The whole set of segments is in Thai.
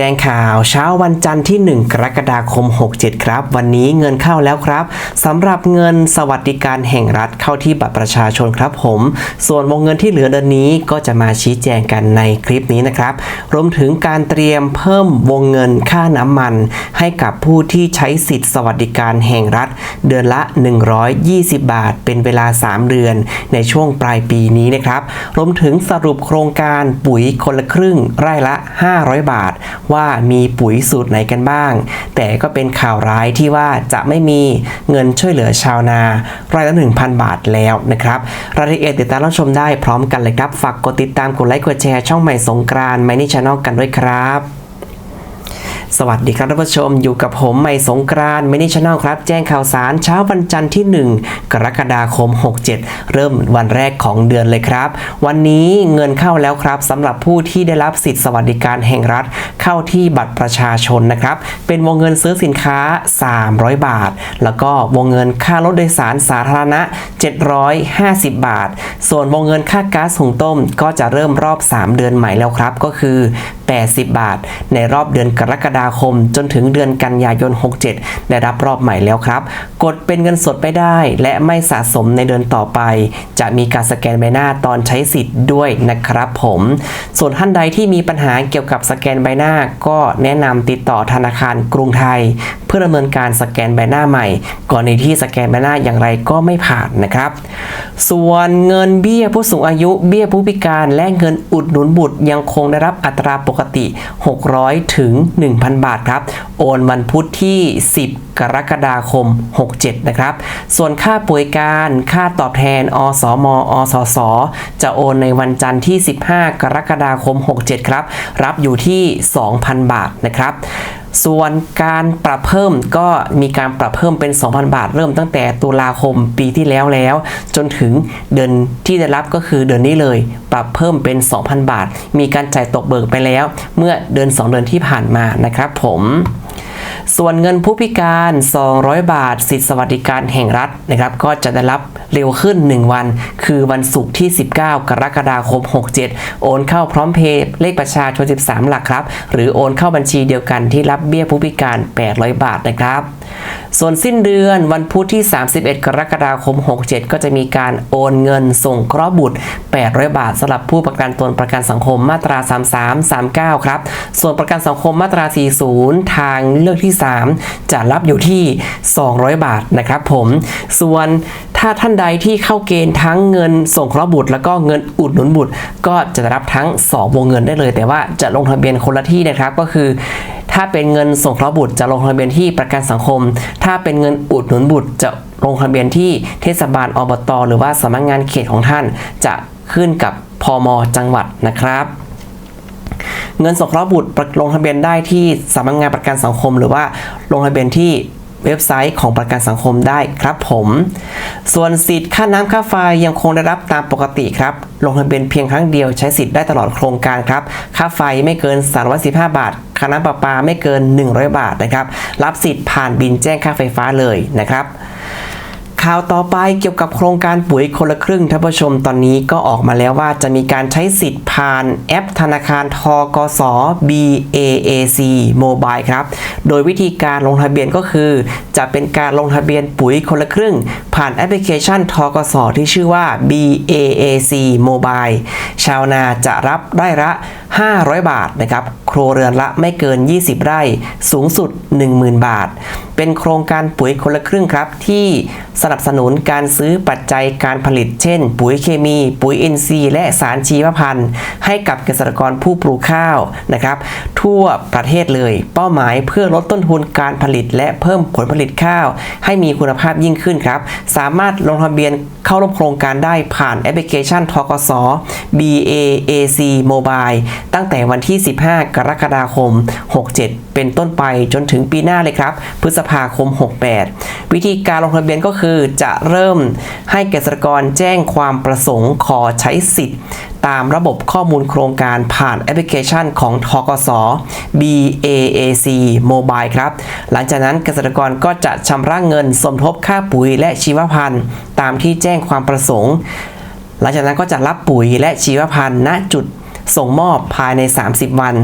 แจ้งข่าวเช้าวันจันทร์ที่ 1 กรกฎาคม 67 ครับ วันนี้เงินเข้าแล้วครับสำหรับเงินสวัสดิการแห่งรัฐเข้าที่บัตรประชาชนครับผม ส่วนวงเงินที่เหลือเดือนนี้ก็จะมาชี้แจงกันในคลิปนี้นะครับ รวมถึงการเตรียมเพิ่มวงเงินค่าน้ำมัน ให้กับผู้ที่ใช้สิทธิสวัสดิการแห่งรัฐ เดือนละ 120 บาท เป็นเวลา 3 เดือน ในช่วงปลายปีนี้นะครับ รวมถึงสรุปโครงการปุ๋ยคนละครึ่งไร่ละ 500 บาทว่ามีปุ๋ยสูตรไหนกันบ้าง แต่ก็เป็นข่าวร้ายที่ว่าจะไม่มีเงินช่วยเหลือชาวนาไร่ละ 1,000 บาทแล้วนะครับรายละเอียดติดตามรับชมได้พร้อมกันเลยครับ ฝากกดติดตามกดไลค์กดแชร์ช่องใหม่สงกรานต์ไมนี่ชาแนลกันด้วยครับ สวัสดีครับท่านผู้ชมอยู่กับผมใหม่สงกรานมินิชแนลครับ แจ้งข่าวสารเช้าวันจันทร์ที่ 1 กรกฎาคม 67 เริ่มวันแรกของเดือนเลยครับ วันนี้เงินเข้าแล้วครับสำหรับผู้ที่ได้รับสิทธิสวัสดิการแห่งรัฐเข้าที่บัตรประชาชนนะครับ เป็นวงเงินซื้อสินค้า 300 บาท แล้วก็วงเงินค่ารถโดยสารสาธารณะ 750 บาท ส่วนวงเงินค่าก๊าซหุงต้มก็จะเริ่มรอบ 3 เดือนใหม่แล้วครับ ก็คือ 80 บาท ในรอบเดือนกรกฎาคม จนถึงเดือนกันยายน 67 ได้รับรอบใหม่แล้วครับ กดเป็นเงินสดไม่ได้ และไม่สะสมในเดือนต่อไป จะมีการสแกนใบหน้าตอนใช้สิทธิ์ด้วยนะครับผม ส่วนท่านใดที่มีปัญหาเกี่ยวกับสแกนใบหน้า ก็แนะนำติดต่อธนาคารกรุงไทย เพื่อดำเนินการสแกนใบหน้าใหม่กรณีที่สแกนใบหน้าอย่างไรก็ไม่ผ่านนะครับ ส่วนเงินเบี้ยผู้สูงอายุเบี้ยผู้พิการและเงินอุดหนุนบุตรยังคงได้รับอัตราปกกติ 600 ถึง 1,000 บาทครับ โอนวันพุธที่ 10 กรกฎาคม 67 นะครับ ส่วนค่าป่วยการค่าตอบแทน อสม อสส จะโอนในวันจันทร์ที่ 15 กรกฎาคม 67 ครับ รับอยู่ที่ 2,000 บาทนะครับ ส่วนการปรับเพิ่มก็มีการปรับเพิ่มเป็น 2,000 บาท เริ่มตั้งแต่ตุลาคมปีที่แล้วแล้ว จนถึงเดือนที่ได้รับก็คือเดือนนี้เลย ปรับเพิ่มเป็น 2,000 บาท มีการจ่ายตกเบิกไปแล้ว เมื่อเดือน 2 เดือนที่ผ่านมานะครับผม ส่วนเงินผู้พิการ 200 บาท สิทธิสวัสดิการแห่งรัฐนะครับ ก็จะได้รับเร็วขึ้น 1 วัน คือวันศุกร์ที่ 19 กรกฎาคม 67 โอนเข้าพร้อมเพย์เลขประชาชน 13 หลักครับ หรือโอนเข้าบัญชีเดียวกันที่รับเบี้ยผู้พิการ 800 บาทนะครับส่วนสิ้นเดือนวันพุธที่ 31 กรกฎาคม 67 ก็จะมีการโอนเงินส่งเคราะห์บุตร 800 บาทสำหรับผู้ประกันตนประกันสังคมมาตรา 33 39 ครับ ส่วนประกันสังคมมาตรา 40 ทางเลือกที่3 จะรับอยู่ที่ 200 บาทนะครับผม ส่วนถ้าท่านใดที่เข้าเกณฑ์ทั้งเงินส่งเคราะห์บุตร แล้วก็เงินอุดหนุนบุตร ก็จะรับทั้ง 2 วงเงินได้เลย แต่ว่าจะลงทะเบียนคนละที่นะครับก็คือ ถ้าเป็นเงินส่งเคราะห์บุตรจะลงทะเบียนที่ประกันสังคม ถ้าเป็นเงินอุดหนุนบุตรจะลงทะเบียนที่เทศบาลอบต หรือว่าสำนักงานเขตของท่าน จะขึ้นกับพมจังหวัดนะครับ เงินสงเคราะห์บุตรลงทะเบียนได้ที่สำนักงานประกันสังคม หรือว่าลงทะเบียนที่เว็บไซต์ของประกันสังคมได้ครับผม ส่วนสิทธิ์ค่าน้ำค่าไฟยังคงได้รับตามปกติครับ ลงทะเบียนเพียงครั้งเดียวใช้สิทธิ์ได้ตลอดโครงการครับ ค่าไฟไม่เกิน 315 บาท ค่าน้ำประปาไม่เกิน 100 บาทนะครับ รับสิทธิ์ผ่านบินแจ้งค่าไฟฟ้าเลยนะครับ ข่าวต่อไปเกี่ยวกับโครงการปุ๋ยคนละครึ่งท่านผู้ชมตอนนี้ก็ออกมาแล้วว่าจะมีการใช้สิทธิ์ผ่านแอปธนาคารทกส BAAC Mobile ครับ โดยวิธีการลงทะเบียนก็คือ จะเป็นการลงทะเบียนปุ๋ยคนละครึ่ง ผ่านแอปพลิเคชันทกส ที่ชื่อว่า BAAC Mobile ชาวนาจะรับได้ละ 500 บาทนะครับ ครัวเรือนละไม่เกิน 20 ไร่ สูงสุด 10,000 บาท เป็นโครงการปุ๋ยคนละครึ่งครับ ที่สนับสนุนการซื้อปัจจัยการผลิต เช่น ปุ๋ยเคมี ปุ๋ยอินทรีย์และสารชีวพันธุ์ ให้กับเกษตรกรผู้ปลูกข้าวนะครับ ทั่วประเทศเลย เป้าหมายเพื่อลดต้นทุนการผลิต และเพิ่มผลผลิตข้าว ให้มีคุณภาพยิ่งขึ้นครับ สามารถลงทะเบียนเข้าร่วมโครงการได้ผ่านแอปพลิเคชันทกส BAAC Mobile ตั้งแต่วันที่ 15 กรกฎาคม 67 เป็นต้นไปจนถึงปีหน้าเลยครับ พฤษภาคม 68 วิธีการลงทะเบียนก็คือจะเริ่มให้เกษตรกรแจ้งความประสงค์ขอใช้สิทธิ์ ตามระบบข้อมูลโครงการผ่านแอปพลิเคชันของทกส BAAC Mobile ครับ หลังจากนั้นเกษตรกรก็จะชำระเงินสมทบค่าปุ๋ยและชีวพันธุ์ ตามที่แจ้งความประสงค์หลังจากนั้นก็จะรับปุ๋ยและชีวพันธุ์ณจุด ส่งมอบภายใน 30 วัน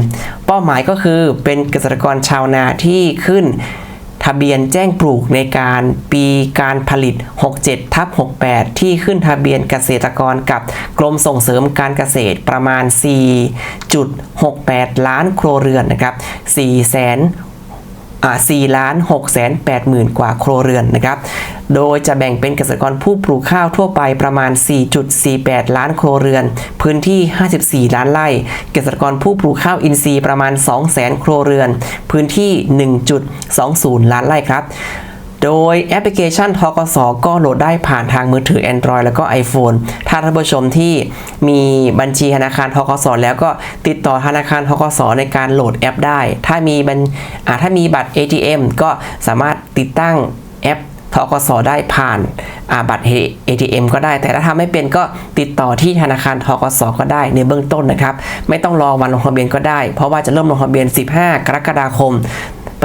เป้าหมายก็คือเป็นเกษตรกรชาวนาที่ขึ้นทะเบียนแจ้งปลูกในการปีการผลิต 67ทับ68 ที่ขึ้นทะเบียนเกษตรกรกับกรมส่งเสริมการเกษตรประมาณ 4.68 ล้านครัวเรือนนะครับ4แสน 4ล้าน6แสน8หมื่นกว่าครัวเรือนนะครับ โดยจะแบ่งเป็นเกษตรกรผู้ปลูกข้าวทั่วไปประมาณ 4.48 ล้านครัวเรือน พื้นที่ 54 ล้านไร่ เกษตรกรผู้ปลูกข้าวอินทรีย์ประมาณ2แสนครัวเรือน พื้นที่ 1.20 ล้านไร่ครับ โดยแอปพลิเคชันทกสก็โหลดได้ผ่านทางมือถือ Android แล้วก็ iPhone ถ้าท่านผู้ชมที่มีบัญชีธนาคารทกสแล้วก็ติดต่อธนาคารทกสในการโหลดแอปได้ ถ้ามีบัญถ้ามีบัตร ATM ก็สามารถติดตั้งแอปทกสได้ผ่านาบัตร ATM ก็ได้ แต่ถ้าทำไม่เป็นก็ติดต่อที่ธนาคารทกสก็ได้ในเบื้องต้นนะครับ ไม่ต้องรอวันลงทะเบียนก็ได้ เพราะว่าจะเริ่มลงทะเบียน 15 กรกฎาคม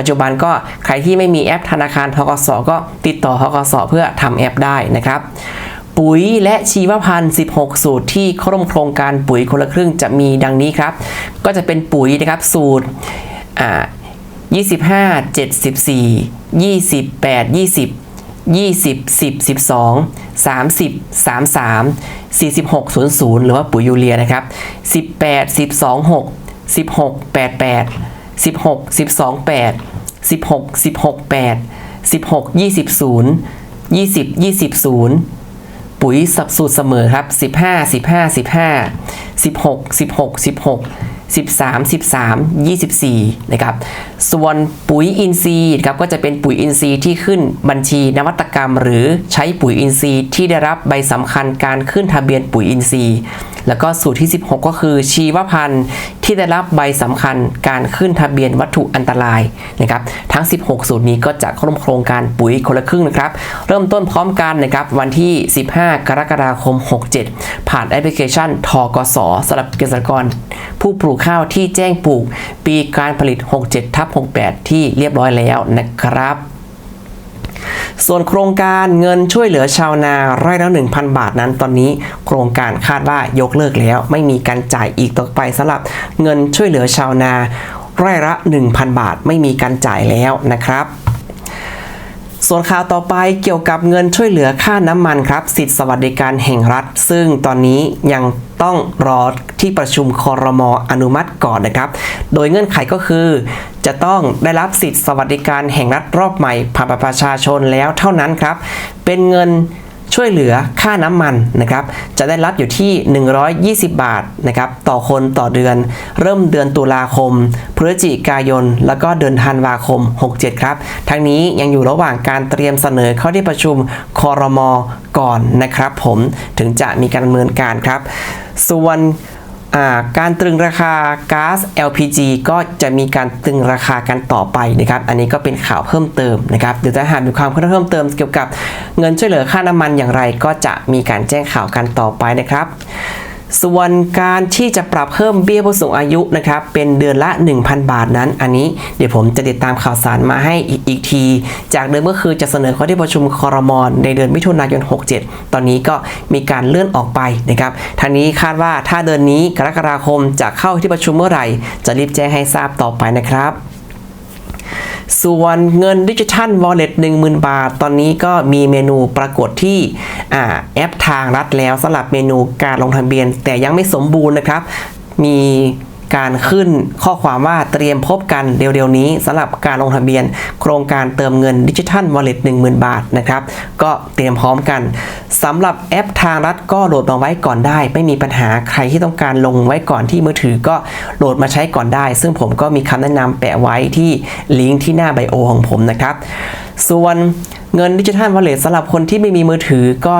ปัจจุบันก็ใครที่ไม่มีแอปธนาคารทกสก็ติดต่อทกสเพื่อทำแอปได้นะครับปุ๋ยและชีวพันธุ์16 สูตรที่เข้าร่วมโครงการปุ๋ยคนละครึ่งจะมีดังนี้ครับ ก็จะเป็นปุ๋ยนะครับสูตร25 74 28 20 20 10 12 30 33 46 00 หรือว่าปุ๋ยยูเรียนะครับ 18 12 6 16 88 16 12 8 16 16 8 16 20 0 20 20 0 ปุ๋ยสับสูตรเสมอครับ 15 15 15 16 16 16 13 13 24 นะครับ ส่วนปุ๋ยอินทรีย์ครับก็จะเป็นปุ๋ยอินทรีย์ที่ขึ้นบัญชีนวัตกรรม หรือใช้ปุ๋ยอินทรีย์ที่ได้รับใบสำคัญการขึ้นทะเบียนปุ๋ยอินทรีย์ แล้วก็สูตรที่ 16 ก็คือชีวพันธุ์ที่ได้รับใบสำคัญการขึ้นทะเบียนวัตถุอันตรายนะครับทั้ง 16 สูตรนี้ก็จะเข้าร่วมโครงการปุ๋ยคนละครึ่งนะครับ เริ่มต้นพร้อมกันนะครับวันที่ 15 กรกฎาคม 67 ผ่านแอปพลิเคชันทกสสำหรับเกษตรกรผู้ปลูกข้าวที่แจ้งปลูก ปีการผลิต 67ทับ68 ที่เรียบร้อยแล้วนะครับส่วนโครงการเงินช่วยเหลือชาวนาไร่ละ1,000 บาทนั้นตอนนี้ โครงการคาดว่ายกเลิกแล้ว ไม่มีการจ่ายอีกต่อไปสำหรับเงินช่วยเหลือชาวนา ไร่ละ 1,000 บาทไม่มีการจ่ายแล้วนะครับ ส่วนข่าวต่อไปเกี่ยวกับเงินช่วยเหลือค่าน้ำมันครับ สิทธิสวัสดิการแห่งรัฐ ซึ่งตอนนี้ยังต้องรอที่ประชุมคอรมออนุมัติก่อนนะครับ โดยเงื่อนไขก็คือ จะต้องได้รับสิทธิสวัสดิการแห่งรัฐรอบใหม่ผ่านประชาชนแล้วเท่านั้นครับ เป็นเงิน ช่วยเหลือค่าน้ำมันนะครับจะได้รับอยู่ที่ 120 บาทนะครับต่อคนต่อเดือน เริ่มเดือนตุลาคม พฤศจิกายน แล้วก็เดือนธันวาคม 67 ครับ ทั้งนี้ยังอยู่ระหว่างการเตรียมเสนอเข้าที่ประชุมคอรมอก่อนนะครับผมถึงจะมีการดำเนินการครับ ส่วนการตรึงราคาก๊าซ LPG ก็จะมีการตรึงราคากันต่อไปนะครับ อันนี้ก็เป็นข่าวเพิ่มเติมนะครับ เดี๋ยวถ้าหากมีความเพิ่มเติมเกี่ยวกับ เงินช่วยเหลือค่าน้ำมันอย่างไรก็จะมีการแจ้งข่าวกันต่อไปนะครับ ส่วนการที่จะปรับเพิ่มเบี้ยผู้สูงอายุนะครับ เป็นเดือนละ 1,000 บาทนั้น อันนี้เดี๋ยวผมจะติดตามข่าวสารมาให้อีกอกที จากเดิมก็คือจะเสนอเข้าที่ประชุมคอรมอนในเดือนมิถุนายน 67 ตอนนี้ก็มีการเลื่อนออกไปนะครับทางนี้คาดว่าถ้าเดือนนี้กรกฎาคมจะเข้าที่ประชุมเมื่อไหร่ จะรีบแจ้งให้ทราบต่อไปนะครับ ส่วนเงินดิจิทัล Wallet 10,000บาท ตอนนี้ก็มีเมนูปรากฏที่แอปทางรัฐแล้วสำหรับเมนูการลงทะเบียน แต่ยังไม่สมบูรณ์นะครับ มี การขึ้นข้อความว่าเตรียมพบกันเร็วๆนี้สำหรับการลงทะเบียน โครงการเติมเงินดิจิทัล Wallet 10,000บาทนะครับก็เตรียมพร้อมกันสำหรับแอปทางรัฐก็โหลดมาไว้ก่อนได้ ไม่มีปัญหาใครที่ต้องการลงไว้ก่อนที่มือถือก็โหลดมาใช้ก่อนได้ ซึ่งผมก็มีคำแนะนำแปะไว้ที่ลิงก์ที่หน้าไบโอของผมนะครับส่วนเงินดิจิทัลวอลเล็ตสำหรับคนที่ไม่มีมือถือก็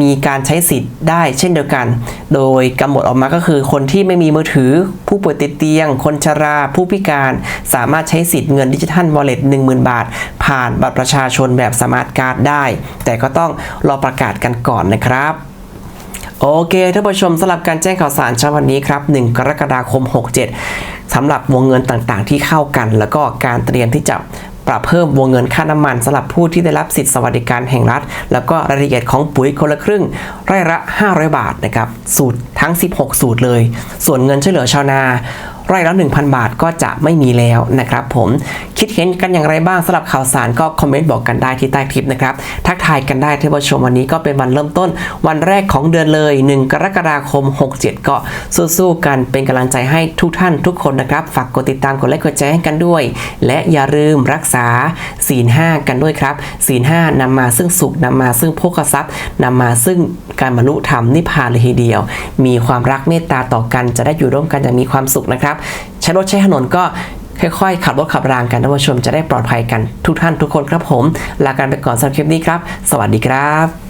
มีการใช้สิทธิ์ได้เช่นเดียวกัน โดยกำหนดออกมาก็คือ คนที่ไม่มีมือถือ ผู้ป่วยติดเตียง คนชรา ผู้พิการ สามารถใช้สิทธิ์เงินดิจิทัลวอลเล็ต10,000 บาท ผ่านบัตรประชาชนแบบสมาร์ทการ์ดได้ แต่ก็ต้องรอประกาศกันก่อนนะครับโอเคท่านผู้ชมสำหรับการแจ้งข่าวสารเช้าวันนี้ครับ 1 กรกฎาคม 67สำหรับวงเงินต่างๆ ที่เข้ากัน แล้วก็การเตรียมที่จะ ปรับเพิ่มวงเงินค่าน้ำมันสำหรับผู้ที่ได้รับสิทธิสวัสดิการแห่งรัฐ แล้วก็รายละเอียดของปุ๋ยคนละครึ่งไร่ละ 500 บาทนะครับสูตรทั้ง 16 สูตรเลย ส่วนเงินช่วยเหลือชาวนา ไร่ละ1,000 บาทก็จะไม่มีแล้วนะครับผมคิดเห็นกันอย่างไรบ้างสำหรับข่าวสารก็คอมเมนต์บอกกันได้ที่ใต้คลิปนะครับทักทายกันได้ที่ผู้ชมวันนี้ก็เป็นวันเริ่มต้น วันแรกของเดือนเลย 1 กรกฎาคม 67 ก็สู้ๆกันเป็นกำลังใจให้ทุกท่านทุกคนนะครับ ฝากกดติดตามกดไลค์กดแชร์ให้กันด้วย และอย่าลืมรักษาศีล5กันด้วยครับศีล5นำมาซึ่งสุขนำมาซึ่งโภคทรัพย์นำมาซึ่งการบรรลุธรรมนิพพานเลยทีเดียว มีความรักเมตตาต่อกันจะได้อยู่ร่วมกันอย่างมีความสุขนะครับใช้รถใช้ถนนก็ค่อยๆ ขับรถขับรางกันท่านผู้ชมจะได้ปลอดภัยกันทุกท่านทุกคนครับผม ลากันไปก่อนสำหรับคลิปนี้ครับ สวัสดีครับ